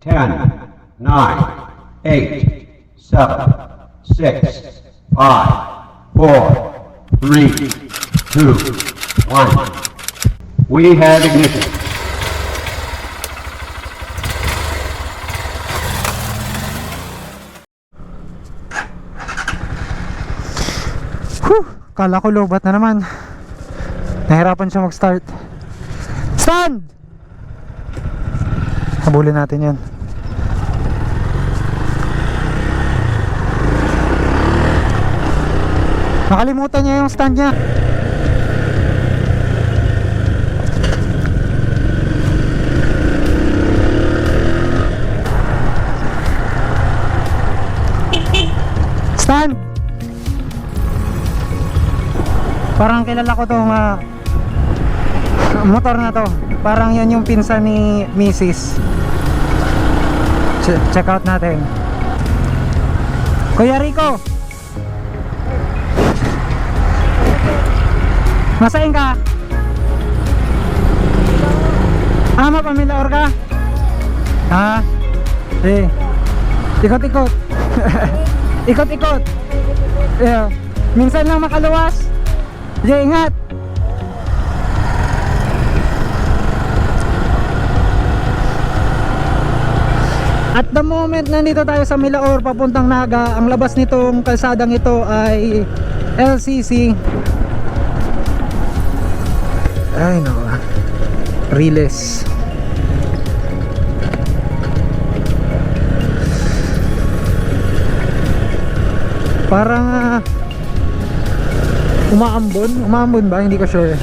Ten, nine, eight, seven, six, five, four, three, two, one. We have ignition. Kala ko lobat na naman. Nahirapan siya mag-start. Stand! Habulin natin yan. Nakalimutan niya yung stand niya. Parang kilala ko tong ah, motor na to. Parang yan yung pinsan ni Mrs. Che- check out natin. Kuya Rico. Masain ka? Ah, mapamilaor ka? Ha? Eh. Ikot-ikot. Ikot-ikot. Yeah. Minsan lang makaluwas. Sige, ingat. At the moment nandito tayo sa Milaor papuntang Naga, ang labas nitong kalsadang ito ay LCC. Ay no. Riles. Parang ah, umaambon, umaambon ba? Hindi ko sure.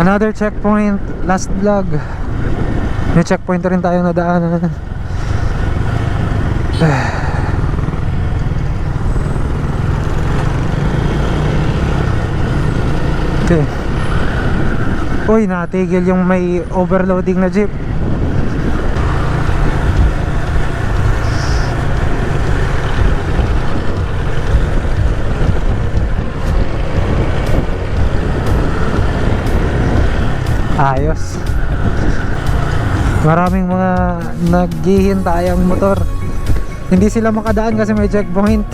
Another checkpoint, last vlog. May checkpoint na rin tayo nadaanan. Okay. Uy, natigil yung may overloading na jeep. Ayos. Maraming mga naghihintay ang motor. Hindi sila makadaan kasi may checkpoint.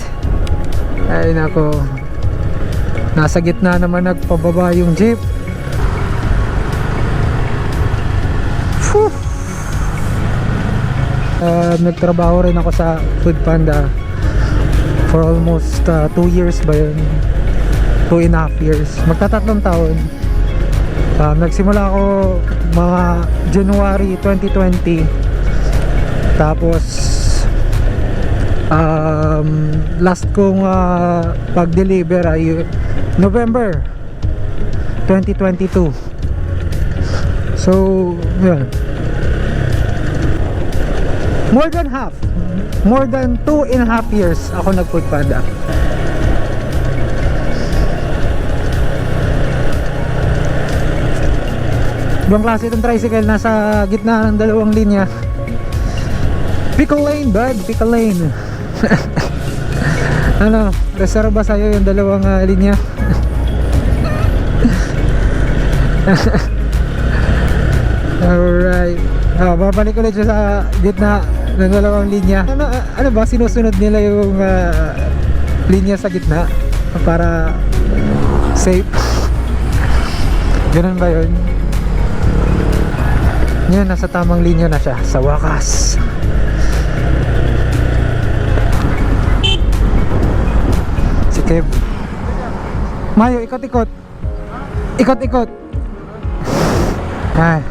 Ay nako. Nasa gitna naman nagpababa yung jeep. Uh, nagtrabaho rin ako sa Food Panda for almost 2 years ba yun? 2 and a half years. Magtatatlong taon. Um, nagsimula ako mga January 2020 tapos um, last kong uh, pag-deliver ay November 2022 so yun. More than half more than 2 and a half years ako nag-food panda Ibang klase itong tricycle nasa gitna ng dalawang linya. Pickle lane, bud. Pickle lane. ano, reserva sa'yo yung dalawang ah, linya. Alright. Ah, babalik ulit siya sa gitna ng dalawang linya. Ano, ah, ano ba? Sinusunod nila yung ah, linya sa gitna para safe. Ganun ba yun? Yan, nasa tamang linya na siya sa wakas. Si Kev. Mayo, ikot-ikot. Ikot-ikot. Ay.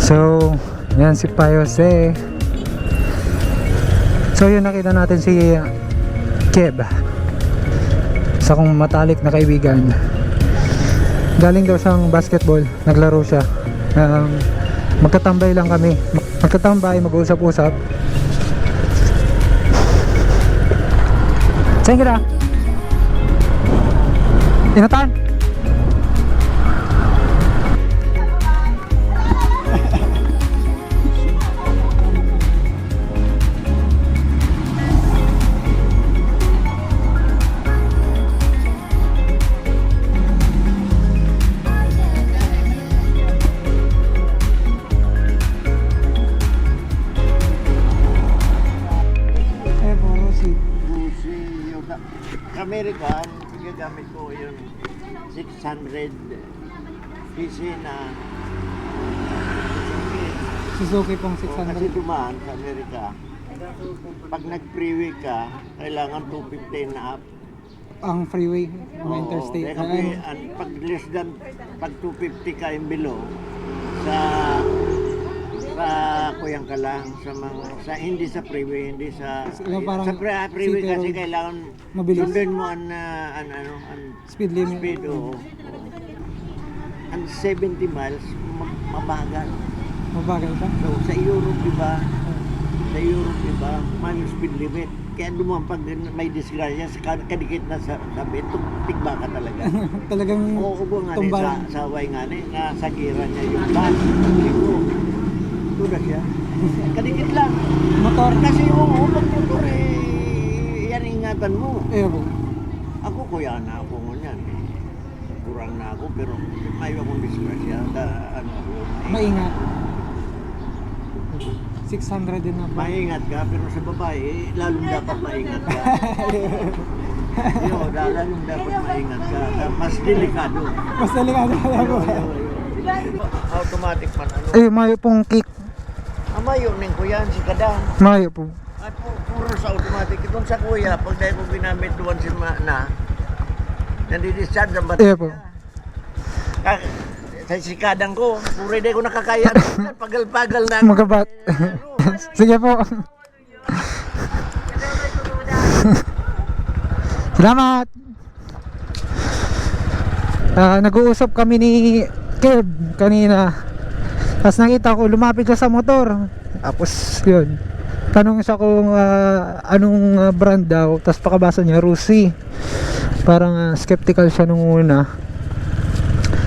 So, yan si Payose. So, yun nakita natin si Kev sa kong matalik na kaibigan galing daw siyang basketball naglaro siya um, magkatambay lang kami magkatambay mag-usap-usap saan kita? inatan? American, ginagamit ko yung 600 PC na Suzuki pong 600. kasi dumaan sa Amerika, pag nag-freeway ka, kailangan 215 up. Ang freeway, ang Oo, interstate. kaya ah, Ay, Kasi, ano? pag less than, pag 250 ka yung below, sa sa kuyang ka lang sa mga sa hindi sa freeway hindi sa Yung parang sa pre- freeway city kasi road. kailangan Mabilis. sundin mo ang ah, an, ano ang Speed limit. speed oo. ang 70 miles ma- mabagal Mabagal pa? so sa Europe di ba sa Europe di ba may speed limit kaya dumaan pag may disgrasya sa kad- kadikit na sa sabi tigba ka talaga Talagang Oo, ubo nga sa, tumbal. sa way nga ni, nasa gira niya yung. Ito, na siya. Kadikit lang. Motor. Kasi yung upang motor eh, yan ingatan mo. Eh, po. Ako kuya na ako ngunyan. Kurang na ako pero may akong disgrasya. Da, ano ako. Maingat. 600 din na po. Maingat ka pero sa babae, eh, lalong dapat maingat ka. Yo, lalong dapat maingat ka. Mas delikado. Mas delikado pala. Automatic man ano. Eh, mayo pong kick. Amayo ning kuya si Kadang. Mayo po. At pu- puro sa automatic. Itong sa kuya, pag dahil ko ginamit doon si ma na, nandidischarge ang baterya. Eh, po. Ka- sa sikadang ko, puro dahil ko nakakaya. Pagal-pagal na. Magabat. Sige po. Salamat. Ah, nag-uusap kami ni Kev kanina. Tapos nakita ko lumapit siya sa motor. Tapos yun. Tanong siya kung ah, anong ah, brand daw. Tapos pakabasa niya Rusi. Parang ah, skeptical siya nung una.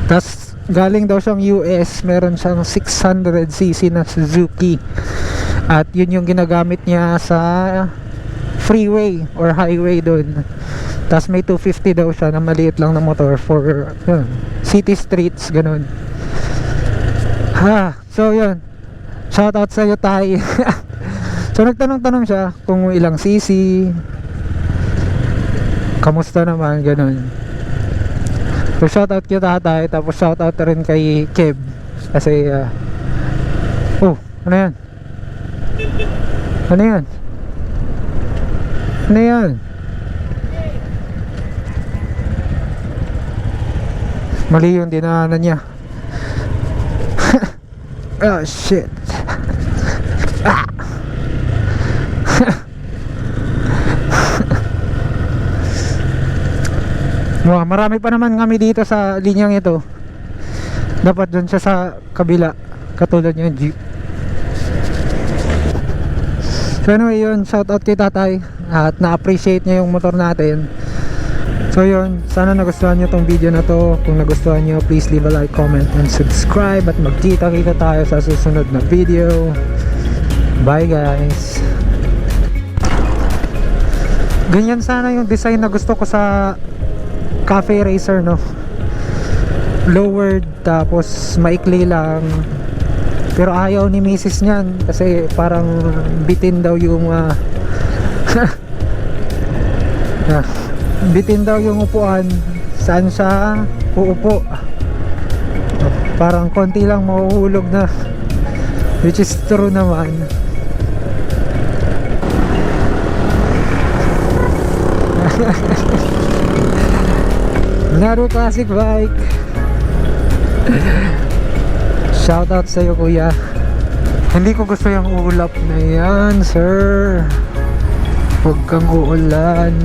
Tapos galing daw siyang US, meron siyang 600cc na Suzuki. At yun yung ginagamit niya sa freeway or highway doon. Tapos may 250 daw siya na maliit lang na motor for yun, city streets, ganun. Ha, so yun. Shout out sa iyo, Tay. so nagtanong-tanong siya kung ilang cc. Kamusta naman, ganun. So shoutout kay tatay Tapos shoutout rin kay Kev Kasi uh, Oh ano yan Ano yan Ano yan Mali yung dinaanan niya Oh shit ah. Wow, marami pa naman kami dito sa linyang ito. Dapat doon siya sa kabila. Katulad yung jeep. So anyway yun, shout out kay tatay. At na-appreciate niya yung motor natin. So yun, sana nagustuhan nyo tong video na to. Kung nagustuhan nyo, please leave a like, comment, and subscribe. At magkita-kita tayo sa susunod na video. Bye guys! Ganyan sana yung design na gusto ko sa cafe racer no lowered tapos maikli lang pero ayaw ni misis niyan kasi parang bitin daw yung ah, ah, bitin daw yung upuan. Saan siya uupo? Parang konti lang mahuhulog na. Which is true naman. Naru Classic Bike. Shoutout sa iyo kuya. Hindi ko gusto yung ulap na yan sir. Huwag kang uulan